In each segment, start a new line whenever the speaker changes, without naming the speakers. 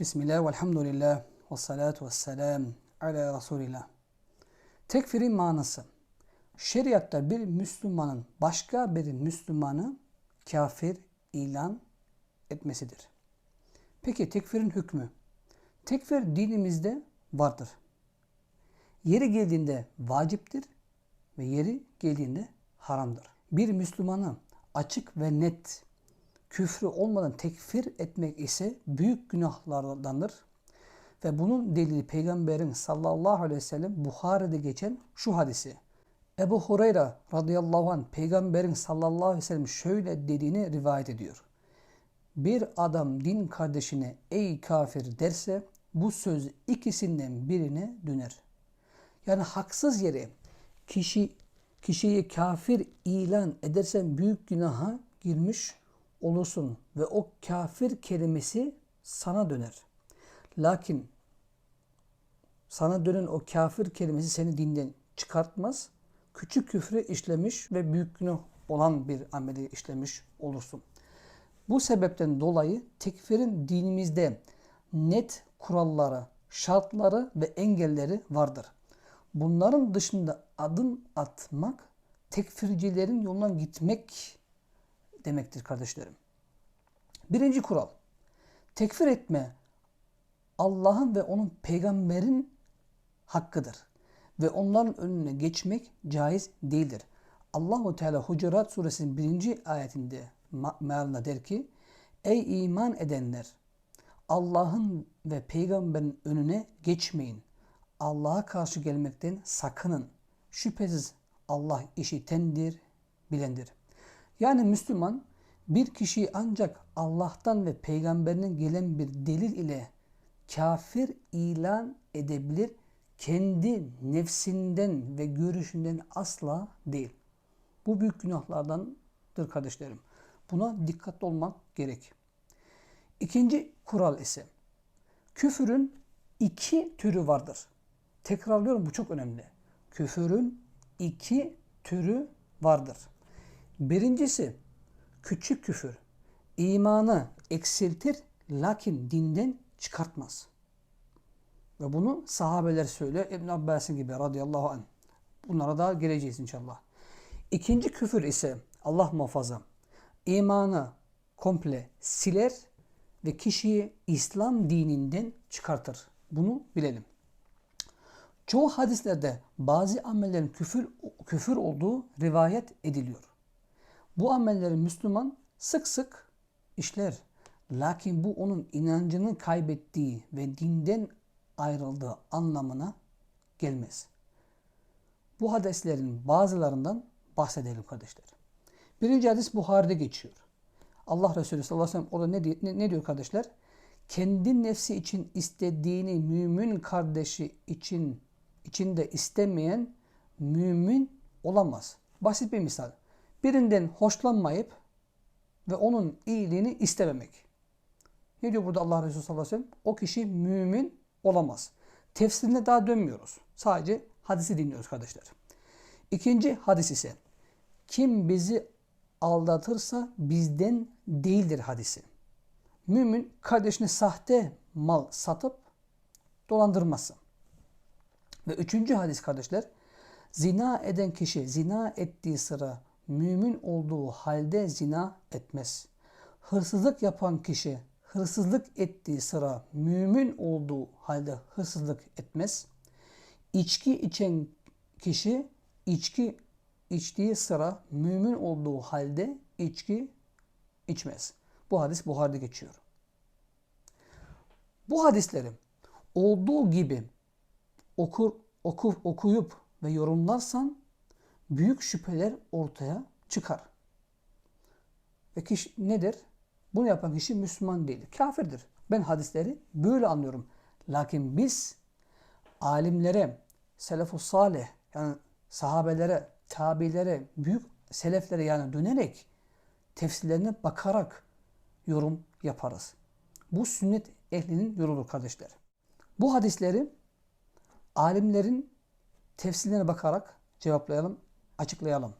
Bismillah, velhamdülillah, ve salatu ve selam ala Resulillah. Tekfirin manası, şeriatta bir Müslümanın başka bir Müslümanı kafir ilan etmesidir. Peki tekfirin hükmü? Tekfir dinimizde vardır. Yeri geldiğinde vaciptir ve yeri geldiğinde haramdır. Bir Müslümanı açık ve net küfrü olmadan tekfir etmek ise büyük günahlardandır. Ve bunun delili Peygamberin sallallahu aleyhi ve sellem Buhari'de geçen şu hadisi. Ebu Hureyre radıyallahu anh Peygamberin sallallahu aleyhi ve sellem şöyle dediğini rivayet ediyor. Bir adam din kardeşine ey kafir derse bu söz ikisinden birine döner. Yani haksız yere kişi kişiyi kafir ilan edersen büyük günaha girmiş olursun ve o kafir kelimesi sana döner. Lakin sana dönen o kafir kelimesi seni dinden çıkartmaz. Küçük küfrü işlemiş ve büyük günah olan bir ameli işlemiş olursun. Bu sebepten dolayı tekfirin dinimizde net kuralları, şartları ve engelleri vardır. Bunların dışında adım atmak tekfircilerin yolundan gitmek demektir kardeşlerim. Birinci kural. Tekfir etme Allah'ın ve onun peygamberin hakkıdır. Ve onların önüne geçmek caiz değildir. Allahu Teala Hucurat suresinin birinci ayetinde mealinde der ki Ey iman edenler! Allah'ın ve peygamberin önüne geçmeyin. Allah'a karşı gelmekten sakının. Şüphesiz Allah işitendir, bilendir. Yani Müslüman bir kişiyi ancak Allah'tan ve peygamberinin gelen bir delil ile kafir ilan edebilir. Kendi nefsinden ve görüşünden asla değil. Bu büyük günahlardandır kardeşlerim. Buna dikkatli olmak gerek. İkinci kural ise küfürün iki türü vardır. Tekrarlıyorum bu çok önemli. Küfürün iki türü vardır. Birincisi küçük küfür. İmanı eksiltir lakin dinden çıkartmaz. Ve bunu sahabeler söylüyor. İbn Abbas'ın gibi radıyallahu anh. Bunlara da geleceğiz inşallah. İkinci küfür ise Allah muhafaza imanı komple siler ve kişiyi İslam dininden çıkartır. Bunu bilelim. Çoğu hadislerde bazı amellerin küfür, küfür olduğu rivayet ediliyor. Bu amelleri Müslüman sık sık işler. Lakin bu onun inancını kaybettiği ve dinden ayrıldığı anlamına gelmez. Bu hadislerin bazılarından bahsedelim kardeşler. Birinci hadis Buhari'de geçiyor. Allah Resulü sallallahu aleyhi ve sellem orada ne, diyor, ne, ne diyor kardeşler? Kendi nefsi için istediğini mümin kardeşi için içinde istemeyen mümin olamaz. Basit bir misal. Birinden hoşlanmayıp ve onun iyiliğini istememek. Ne diyor burada Allah Resulü sallallahu aleyhi ve sellem? O kişi mümin olamaz. Tefsirine daha dönmüyoruz. Sadece hadisi dinliyoruz kardeşler. İkinci hadis ise kim bizi aldatırsa bizden değildir hadisi. Mümin kardeşine sahte mal satıp dolandırmasın. Ve üçüncü hadis kardeşler, zina eden kişi zina ettiği sıra mümin olduğu halde zina etmez. Hırsızlık yapan kişi hırsızlık ettiği sıra mümin olduğu halde hırsızlık etmez. İçki içen kişi içki içtiği sıra mümin olduğu halde içki içmez. Bu hadis Buhar'da geçiyor. Bu hadisleri olduğu gibi okur, oku, okuyup ve yorumlarsan büyük şüpheler ortaya çıkar. Ve kişi nedir? Bunu yapan kişi Müslüman değil, kafirdir. Ben hadisleri böyle anlıyorum. Lakin biz alimlere, selefus salih yani sahabelere, tabilere, büyük seleflere yani dönerek tefsirlerine bakarak yorum yaparız. Bu sünnet ehlinin yoludur kardeşler. Bu hadisleri alimlerin tefsirlerine bakarak cevaplayalım, açıklayalım.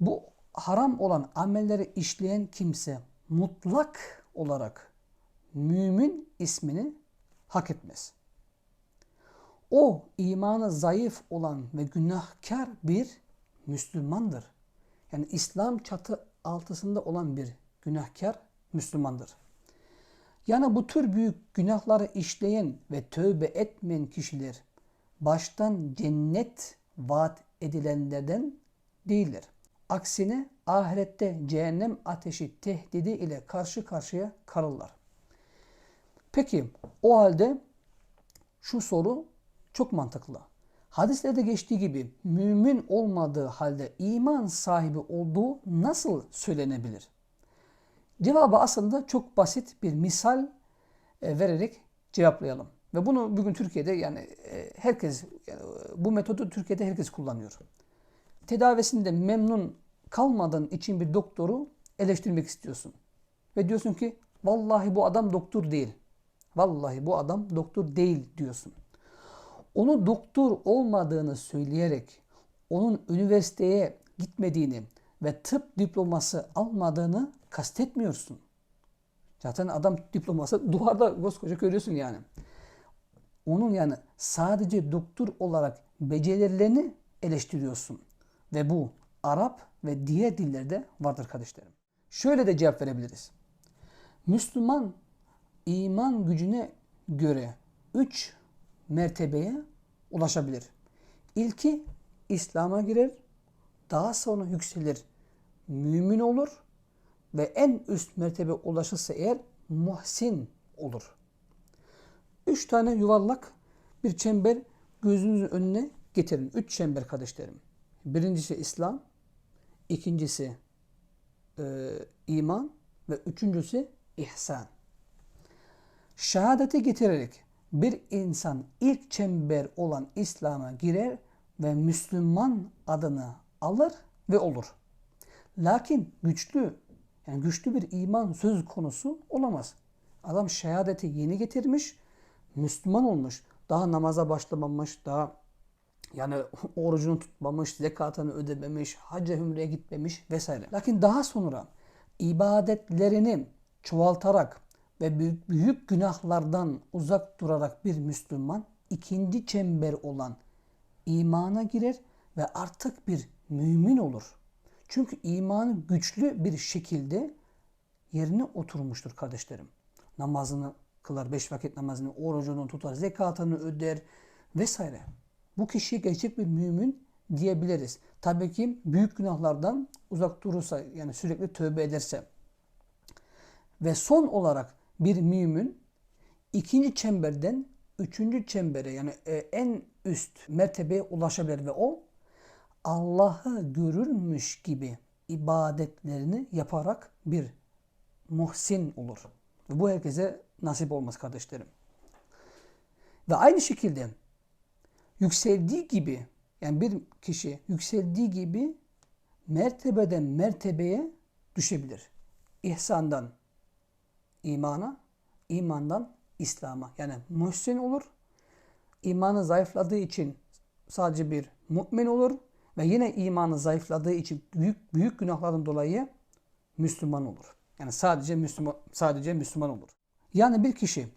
Bu haram olan amelleri işleyen kimse mutlak olarak mümin ismini hak etmez. O imanı zayıf olan ve günahkar bir Müslümandır. Yani İslam çatı altısında olan bir günahkar Müslümandır. Yani bu tür büyük günahları işleyen ve tövbe etmeyen kişiler baştan cennet vaat edilenlerden değildir. Aksine ahirette cehennem ateşi tehdidi ile karşı karşıya kalırlar. Peki o halde şu soru çok mantıklı. Hadislerde geçtiği gibi mümin olmadığı halde iman sahibi olduğu nasıl söylenebilir? Cevabı aslında çok basit bir misal e, vererek cevaplayalım. Ve bunu bugün Türkiye'de yani e, herkes yani bu metodu Türkiye'de herkes kullanıyor. Tedavisinde memnun kalmadığın için bir doktoru eleştirmek istiyorsun. Ve diyorsun ki vallahi bu adam doktor değil. Vallahi bu adam doktor değil diyorsun. Onu doktor olmadığını söyleyerek onun üniversiteye gitmediğini ve tıp diploması almadığını kastetmiyorsun. Zaten adam diploması duvarda koskoca görüyorsun yani. Onun yani sadece doktor olarak becerilerini eleştiriyorsun. Ve bu Arap ve diğer dillerde vardır kardeşlerim. Şöyle de cevap verebiliriz. Müslüman iman gücüne göre üç mertebeye ulaşabilir. İlki İslam'a girer, daha sonra yükselir, mümin olur ve en üst mertebe ulaşırsa eğer muhsin olur. Üç tane yuvarlak bir çember gözünüzün önüne getirin. Üç çember kardeşlerim. Birincisi İslam, ikincisi e, iman ve üçüncüsü ihsan. Şehadeti getirerek bir insan ilk çember olan İslam'a girer ve Müslüman adını alır ve olur. Lakin güçlü, yani güçlü bir iman söz konusu olamaz. Adam şehadeti yeni getirmiş, Müslüman olmuş, daha namaza başlamamış, daha yani orucunu tutmamış, zekatını ödememiş, hacca hümreye gitmemiş vesaire. Lakin daha sonra ibadetlerini çoğaltarak ve büyük, büyük günahlardan uzak durarak bir Müslüman ikinci çember olan imana girer ve artık bir mümin olur. Çünkü imanı güçlü bir şekilde yerine oturmuştur kardeşlerim. Namazını kılar, beş vakit namazını, orucunu tutar, zekatını öder vesaire. Bu kişi gerçek bir mümin diyebiliriz. Tabii ki büyük günahlardan uzak durursa yani sürekli tövbe ederse. Ve son olarak bir mümin ikinci çemberden üçüncü çembere yani e, en üst mertebeye ulaşabilir ve o Allah'ı görürmüş gibi ibadetlerini yaparak bir muhsin olur. Ve bu herkese nasip olmaz kardeşlerim. Ve aynı şekilde yükseldiği gibi yani bir kişi yükseldiği gibi mertebeden mertebeye düşebilir. İhsandan imana, imandan İslam'a. Yani muhsin olur. İmanı zayıfladığı için sadece bir mümin olur ve yine imanı zayıfladığı için büyük büyük günahların dolayı Müslüman olur. Yani sadece Müslüman sadece Müslüman olur. Yani bir kişi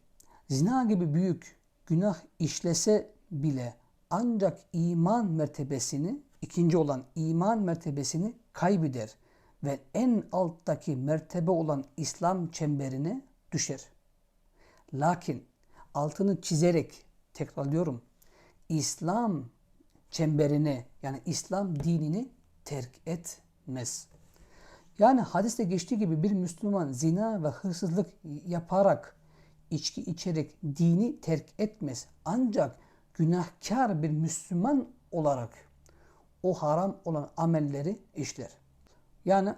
zina gibi büyük günah işlese bile ancak iman mertebesini, ikinci olan iman mertebesini kaybeder ve en alttaki mertebe olan İslam çemberine düşer. Lakin altını çizerek tekrarlıyorum. İslam çemberini yani İslam dinini terk etmez. Yani hadiste geçtiği gibi bir Müslüman zina ve hırsızlık yaparak, içki içerek dini terk etmez. Ancak günahkar bir Müslüman olarak o haram olan amelleri işler. Yani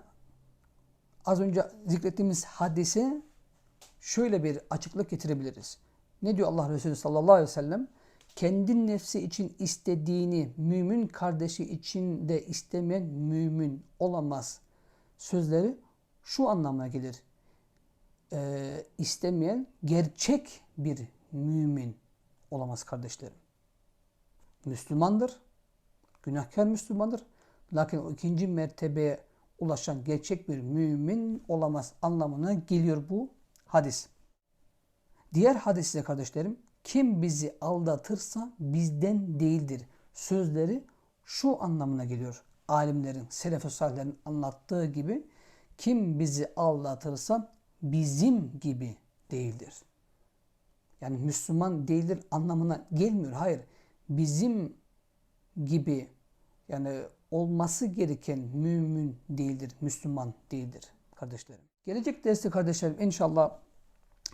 az önce zikrettiğimiz hadise şöyle bir açıklık getirebiliriz. Ne diyor Allah Resulü sallallahu aleyhi ve sellem? Kendi nefsi için istediğini mümin kardeşi için de istemeyen mümin olamaz. Sözleri şu anlamına gelir. Ee, istemeyen gerçek bir mümin olamaz kardeşlerim. Müslümandır. Günahkar Müslümandır. Lakin o ikinci mertebeye ulaşan gerçek bir mümin olamaz anlamına geliyor bu hadis. Diğer hadiste kardeşlerim kim bizi aldatırsa bizden değildir. Sözleri şu anlamına geliyor. Alimlerin, selef-i salihlerin anlattığı gibi kim bizi aldatırsa bizim gibi değildir. Yani Müslüman değildir anlamına gelmiyor. Hayır. Bizim gibi yani olması gereken mümin değildir, Müslüman değildir kardeşlerim. Gelecek derste kardeşlerim inşallah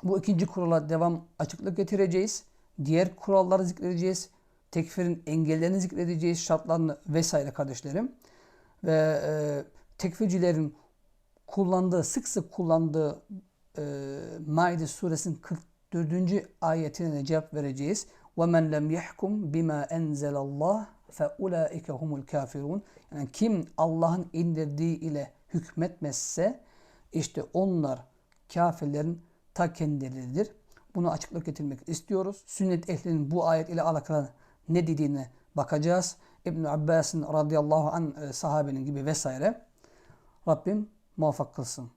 bu ikinci kurala devam açıklık getireceğiz. Diğer kuralları zikredeceğiz Tekfirin engellerini zikredeceğiz, şartlarını vesaire kardeşlerim. Ve e, tekfircilerin kullandığı, sık sık kullandığı e, Maide suresinin 44. ayetine de cevap vereceğiz. وَمَنْ لَمْ يَحْكُمْ بِمَا اَنْزَلَ اللّٰهِ فَاُولَٰئِكَ هُمُ الْكَافِرُونَ Yani kim Allah'ın indirdiği ile hükmetmezse işte onlar kafirlerin ta kendileridir. Bunu açıklık getirmek istiyoruz. Sünnet ehlinin bu ayet ile alakalı ne dediğine bakacağız. İbn Abbas'ın radıyallahu an e, sahabenin gibi vesaire. Rabbim muvaffak kılsın.